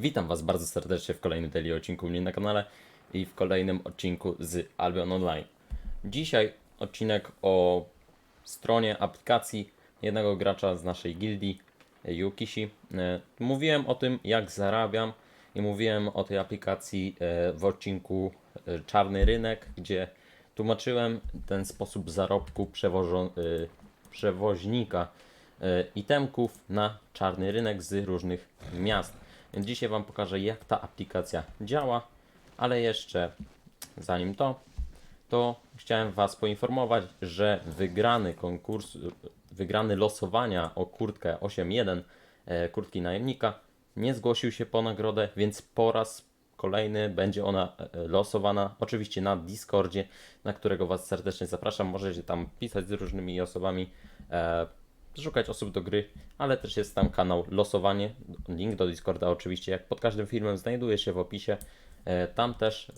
Witam Was bardzo serdecznie w kolejnym daily odcinku mnie na kanale i w kolejnym odcinku z Albion Online. Dzisiaj odcinek o stronie aplikacji jednego gracza z naszej gildii, Yukishi. E, Mówiłem o tym, jak zarabiam i mówiłem o tej aplikacji e, w odcinku e, Czarny Rynek, gdzie tłumaczyłem ten sposób zarobku przewożo- przewoźnika itemków na czarny rynek z różnych miast. Dzisiaj Wam pokażę, jak ta aplikacja działa, ale jeszcze zanim to, to chciałem Was poinformować, że wygrany konkurs, wygrany losowania o kurtkę 8.1 e, kurtki najemnika nie zgłosił się po nagrodę, więc po raz kolejny będzie ona e, losowana oczywiście na Discordzie, na którego Was serdecznie zapraszam. Możecie tam pisać z różnymi osobami, e, szukać osób do gry, ale też jest tam kanał losowanie. Link do Discorda oczywiście, jak pod każdym filmem, znajduje się w opisie. E, tam też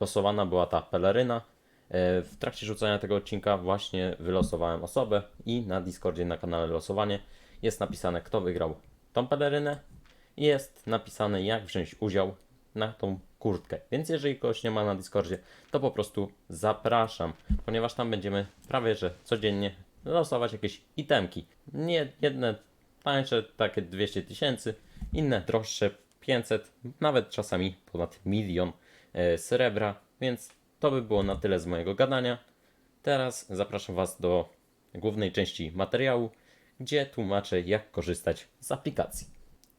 losowana była ta peleryna. E, w trakcie rzucania tego odcinka właśnie wylosowałem osobę i na Discordzie, na kanale losowanie jest napisane, kto wygrał tą pelerynę i jest napisane, jak wziąć udział na tą kurtkę. Więc jeżeli kogoś nie ma na Discordzie, to po prostu zapraszam, ponieważ tam będziemy prawie że codziennie losować jakieś itemki. Nie jedne tańsze, takie 200 tysięcy, inne droższe 500, nawet czasami ponad milion e, srebra, więc to by było na tyle z mojego gadania. Teraz zapraszam Was do głównej części materiału, gdzie tłumaczę, jak korzystać z aplikacji.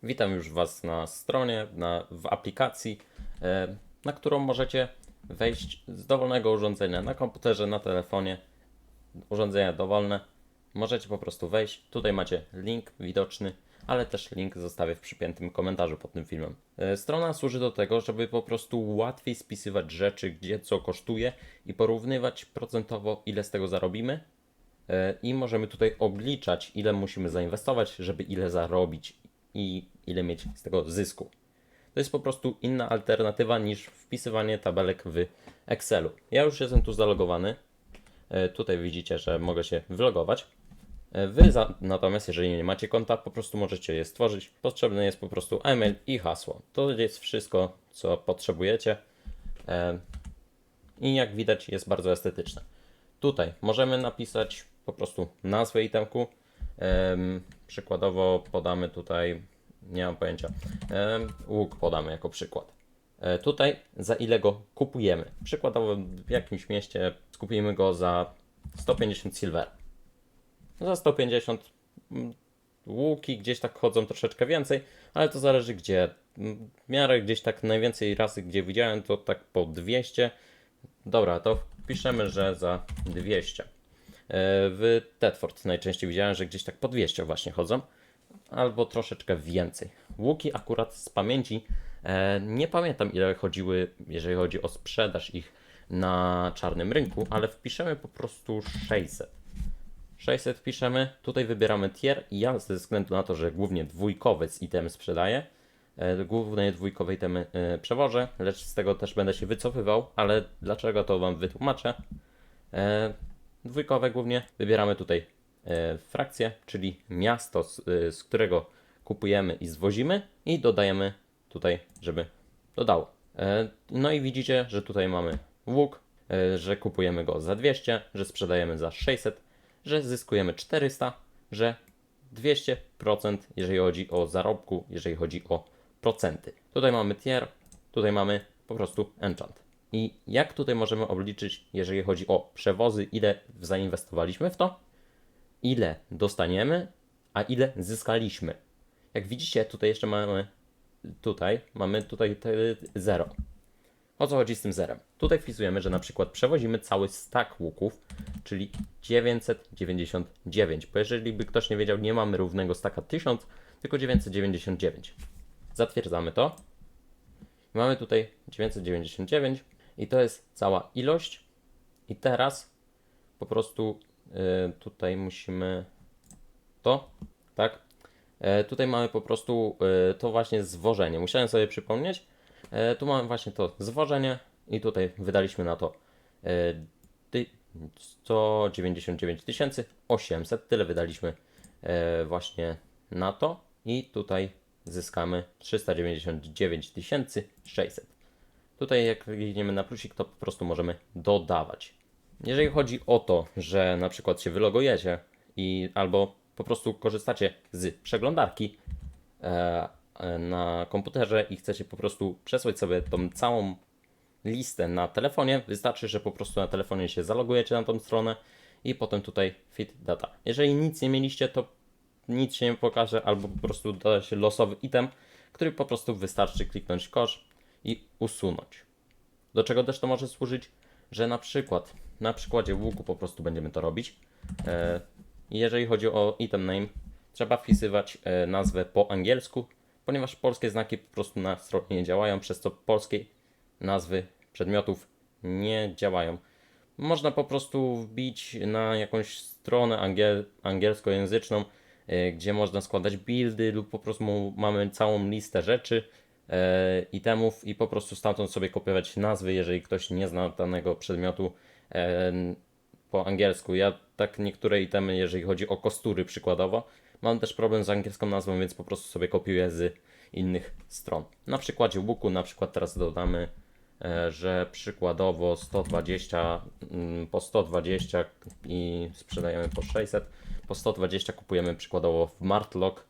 Witam już Was na stronie, na, w aplikacji, e, na którą możecie wejść z dowolnego urządzenia na komputerze, na telefonie, urządzenia dowolne. Możecie po prostu wejść. Tutaj macie link widoczny, ale też link zostawię w przypiętym komentarzu pod tym filmem. E, Strona służy do tego, żeby po prostu łatwiej spisywać rzeczy, gdzie co kosztuje i porównywać procentowo, ile z tego zarobimy. E, I możemy tutaj obliczać, ile musimy zainwestować, żeby ile zarobić i ile mieć z tego zysku. To jest po prostu inna alternatywa niż wpisywanie tabelek w Excelu. Ja już jestem tu zalogowany. E, Tutaj widzicie, że mogę się wylogować. E, Wy za, natomiast, jeżeli nie macie konta, po prostu możecie je stworzyć. Potrzebny jest po prostu e-mail i hasło. To jest wszystko, co potrzebujecie. E, I jak widać, jest bardzo estetyczne. Tutaj możemy napisać po prostu nazwę itemku. Em, przykładowo podamy tutaj, nie mam pojęcia, łuk podamy jako przykład. E, tutaj za ile go kupujemy. Przykładowo w jakimś mieście skupimy go za 150 silver. Za 150 mm, łuki gdzieś tak chodzą troszeczkę więcej, ale to zależy gdzie. Mm, W miarę gdzieś tak najwięcej razy, gdzie widziałem, to tak po 200. Dobra, to wpiszemy, że za 200. E, W Tedford najczęściej widziałem, że gdzieś tak po 200 właśnie chodzą, albo troszeczkę więcej. Łuki akurat z pamięci nie pamiętam ile chodziły, jeżeli chodzi o sprzedaż ich na czarnym rynku, ale wpiszemy po prostu 600. 600 wpiszemy, tutaj wybieramy tier i ja ze względu na to, że głównie dwójkowe z itemy sprzedaję, e, główne dwójkowe itemy e, przewożę, lecz z tego też będę się wycofywał, ale dlaczego to Wam wytłumaczę. E, dwójkowe głównie wybieramy tutaj e, frakcję, czyli miasto, e, z którego kupujemy i zwozimy i dodajemy tutaj, żeby dodało. E, no i widzicie, że tutaj mamy łuk, e, że kupujemy go za 200, że sprzedajemy za 600, że zyskujemy 400, że 200%, jeżeli chodzi o zarobku, jeżeli chodzi o procenty. Tutaj mamy tier, tutaj mamy po prostu enchant. I jak tutaj możemy obliczyć, jeżeli chodzi o przewozy, ile zainwestowaliśmy w to, ile dostaniemy, a ile zyskaliśmy. Jak widzicie, tutaj jeszcze mamy, tutaj mamy tutaj zero. O co chodzi z tym zerem? Tutaj wpisujemy, że na przykład przewozimy cały stack łuków, czyli 999, bo jeżeli by ktoś nie wiedział, nie mamy równego stacka 1000, tylko 999. Zatwierdzamy to. Mamy tutaj 999 i to jest cała ilość. I teraz po prostu y, tutaj musimy to, tak? E, tutaj mamy po prostu e, to właśnie zwożenie. Musiałem sobie przypomnieć. E, tu mamy właśnie to zwożenie i tutaj wydaliśmy na to e, ty- 199 800. Tyle wydaliśmy właśnie na to. I tutaj zyskamy 399 600. Tutaj jak klikniemy na plusik, to po prostu możemy dodawać. Jeżeli chodzi o to, że na przykład się wylogujecie i albo po prostu korzystacie z przeglądarki e, e, na komputerze i chcecie po prostu przesłać sobie tą całą listę na telefonie, wystarczy, że po prostu na telefonie się zalogujecie na tą stronę i potem tutaj fit data. Jeżeli nic nie mieliście, to nic się nie pokaże, albo po prostu doda się losowy item, który po prostu wystarczy kliknąć kosz i usunąć. Do czego też to może służyć? Że na przykład na przykładzie łuku po prostu będziemy to robić. Jeżeli chodzi o item name, trzeba wpisywać e, nazwę po angielsku, ponieważ polskie znaki po prostu na stronie nie działają, przez co polskie nazwy przedmiotów nie działają. Można po prostu wbić na jakąś stronę angiel angielskojęzyczną, e, gdzie można składać buildy lub po prostu mamy całą listę rzeczy, e, itemów i po prostu stamtąd sobie kopiować nazwy, jeżeli ktoś nie zna danego przedmiotu po angielsku. Ja tak niektóre itemy, jeżeli chodzi o kostury przykładowo, mam też problem z angielską nazwą, więc po prostu sobie kopiuję z innych stron. Na przykładzie łuku, na przykład teraz dodamy, e, że przykładowo 120 mm, po 120 i sprzedajemy po 600, po 120 kupujemy przykładowo w Martlock.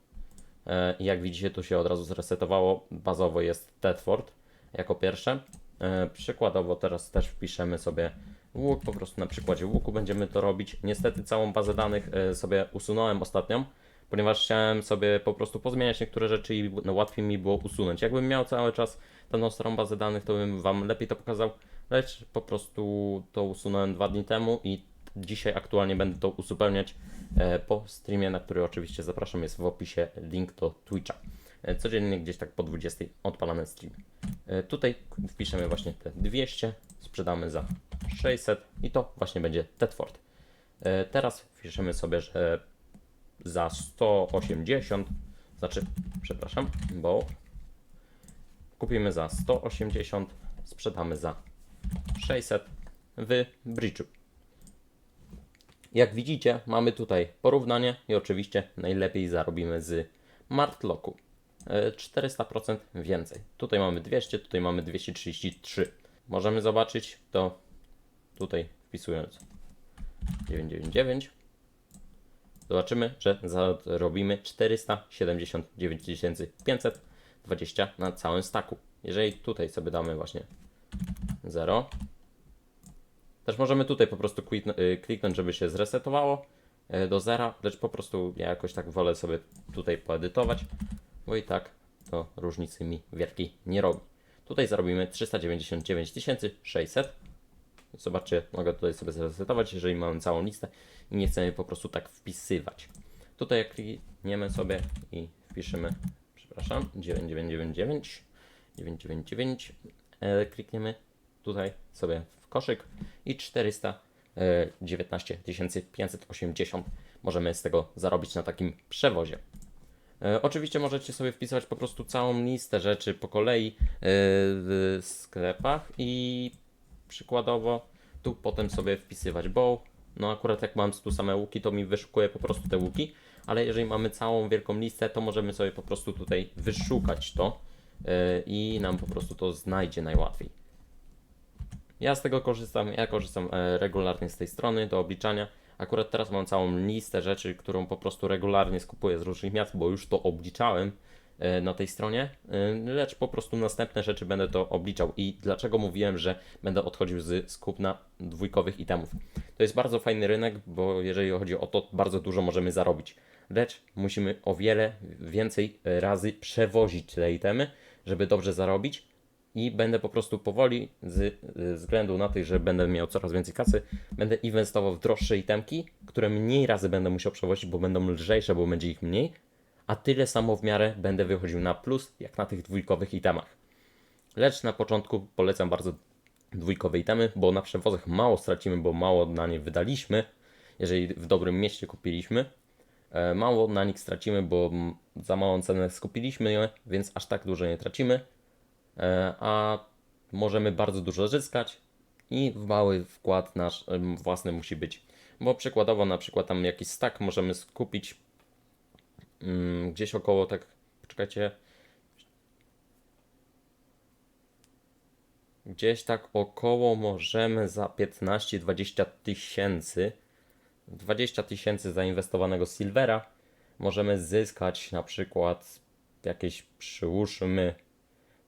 E, Jak widzicie, tu się od razu zresetowało. Bazowo jest Tedford jako pierwsze. E, Przykładowo teraz też wpiszemy sobie łuk, po prostu na przykładzie łuku będziemy to robić. Niestety całą bazę danych e, sobie usunąłem ostatnią, ponieważ chciałem sobie po prostu pozmieniać niektóre rzeczy i no, łatwiej mi było usunąć. Jakbym miał cały czas daną starą bazę danych, to bym Wam lepiej to pokazał, lecz po prostu to usunąłem dwa dni temu i dzisiaj aktualnie będę to uzupełniać e, po streamie, na który oczywiście zapraszam, jest w opisie link do Twitcha. E, Codziennie gdzieś tak po 20 odpalamy stream. Tutaj wpiszemy właśnie te 200, sprzedamy za 600 i to właśnie będzie Tedford. E, Teraz wpiszemy sobie, że za 180, znaczy, przepraszam, bo kupimy za 180, sprzedamy za 600 w Bridge'u. Jak widzicie, mamy tutaj porównanie i oczywiście najlepiej zarobimy z Martlocku. E, 400% więcej. Tutaj mamy 200, tutaj mamy 233. Możemy zobaczyć to tutaj wpisując 999. Zobaczymy, że zarobimy 479 520 na całym staku. Jeżeli tutaj sobie damy właśnie 0, też możemy tutaj po prostu y, kliknąć, żeby się zresetowało y, do zera, lecz po prostu ja jakoś tak wolę sobie tutaj poedytować, bo i tak to różnicy mi wielkiej nie robi. Tutaj zarobimy 399 600. Zobaczcie, mogę tutaj sobie zresetować, jeżeli mamy całą listę i nie chcemy po prostu tak wpisywać. Tutaj jak klikniemy sobie i wpiszemy, przepraszam, 9999, 999, e, klikniemy tutaj sobie w koszyk i 419 580 możemy z tego zarobić na takim przewozie. E, Oczywiście możecie sobie wpisać po prostu całą listę rzeczy po kolei e, w sklepach i przykładowo tu potem sobie wpisywać bow. No akurat jak mam tu same łuki, to mi wyszukuje po prostu te łuki, ale jeżeli mamy całą wielką listę, to możemy sobie po prostu tutaj wyszukać to e, i nam po prostu to znajdzie najłatwiej. Ja z tego korzystam, ja korzystam regularnie z tej strony do obliczania. Akurat teraz mam całą listę rzeczy, którą po prostu regularnie skupuję z różnych miast, bo już to obliczałem e, na tej stronie, e, lecz po prostu następne rzeczy będę to obliczał. I dlaczego mówiłem, że będę odchodził z skup na dwójkowych itemów? To jest bardzo fajny rynek, bo jeżeli chodzi o to, bardzo dużo możemy zarobić. Lecz musimy o wiele więcej razy przewozić te itemy, żeby dobrze zarobić i będę po prostu powoli, z ze względu na to, że będę miał coraz więcej kasy, będę inwestował w droższe itemki, które mniej razy będę musiał przewozić, bo będą lżejsze, bo będzie ich mniej, a tyle samo w miarę będę wychodził na plus, jak na tych dwójkowych itemach. Lecz na początku polecam bardzo dwójkowe itemy, bo na przewozach mało stracimy, bo mało na nie wydaliśmy, jeżeli w dobrym mieście kupiliśmy. E, Mało na nich stracimy, bo za małą cenę skupiliśmy je, więc aż tak dużo nie tracimy e, E, a możemy bardzo dużo zyskać i mały wkład nasz e, własny musi być. Bo przykładowo na przykład tam jakiś stack możemy skupić mm, gdzieś około tak, poczekajcie, gdzieś tak około możemy za 15-20 tysięcy 20 tysięcy zainwestowanego silvera możemy zyskać na przykład jakieś przyłóżmy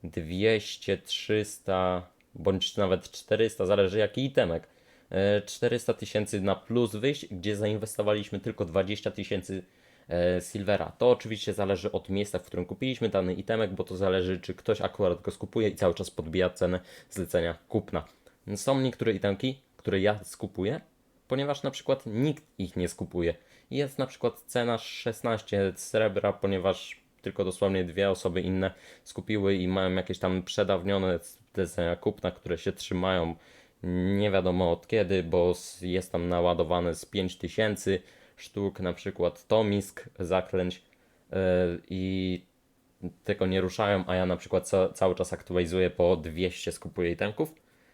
200, 300 bądź nawet 400, zależy jaki itemek. E, 400 tysięcy na plus wyjść, gdzie zainwestowaliśmy tylko 20 tysięcy e, silvera. To oczywiście zależy od miejsca, w którym kupiliśmy dany itemek, bo to zależy, czy ktoś akurat go skupuje i cały czas podbija cenę zlecenia kupna. Są niektóre itemki, które ja skupuję, ponieważ na przykład nikt ich nie skupuje. Jest na przykład cena 16 srebra, ponieważ tylko dosłownie dwie osoby inne skupiły i mają jakieś tam przedawnione zlecenia kupna, które się trzymają nie wiadomo od kiedy, bo jest tam naładowane z 5000 sztuk, na przykład Tomisk zaklęć yy, i tego nie ruszają, a ja na przykład ca- cały czas aktualizuję po 200 skupuję itemków.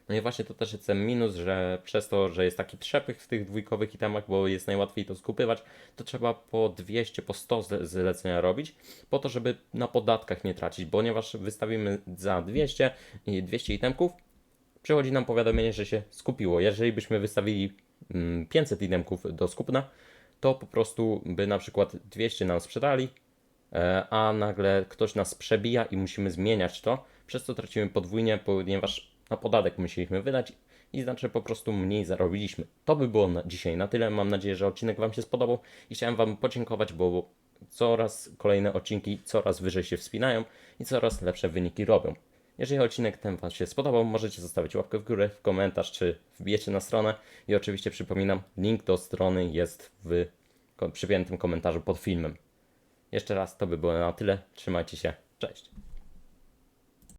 No i właśnie to też jest ten minus, że przez to, że jest taki przepych w tych dwójkowych itemach, bo jest najłatwiej to skupywać, to trzeba po 200, po 100 zle- zlecenia robić, po to, żeby na podatkach nie tracić, ponieważ wystawimy za 200 i 200 itemków, przychodzi nam powiadomienie, że się skupiło. Jeżeli byśmy wystawili mm, 500 itemków do skupna, to po prostu by na przykład 200 nam sprzedali, e, a nagle ktoś nas przebija i musimy zmieniać to, przez co tracimy podwójnie, ponieważ na podatek musieliśmy wydać i znaczy po prostu mniej zarobiliśmy. To by było na dzisiaj na tyle. Mam nadzieję, że odcinek Wam się spodobał i chciałem Wam podziękować, bo coraz kolejne odcinki coraz wyżej się wspinają i coraz lepsze wyniki robią. Jeżeli odcinek ten Wam się spodobał, możecie zostawić łapkę w górę, w komentarz, czy wbijecie na stronę. I oczywiście przypominam, link do strony jest w przypiętym komentarzu pod filmem. Jeszcze raz to by było na tyle. Trzymajcie się. Cześć.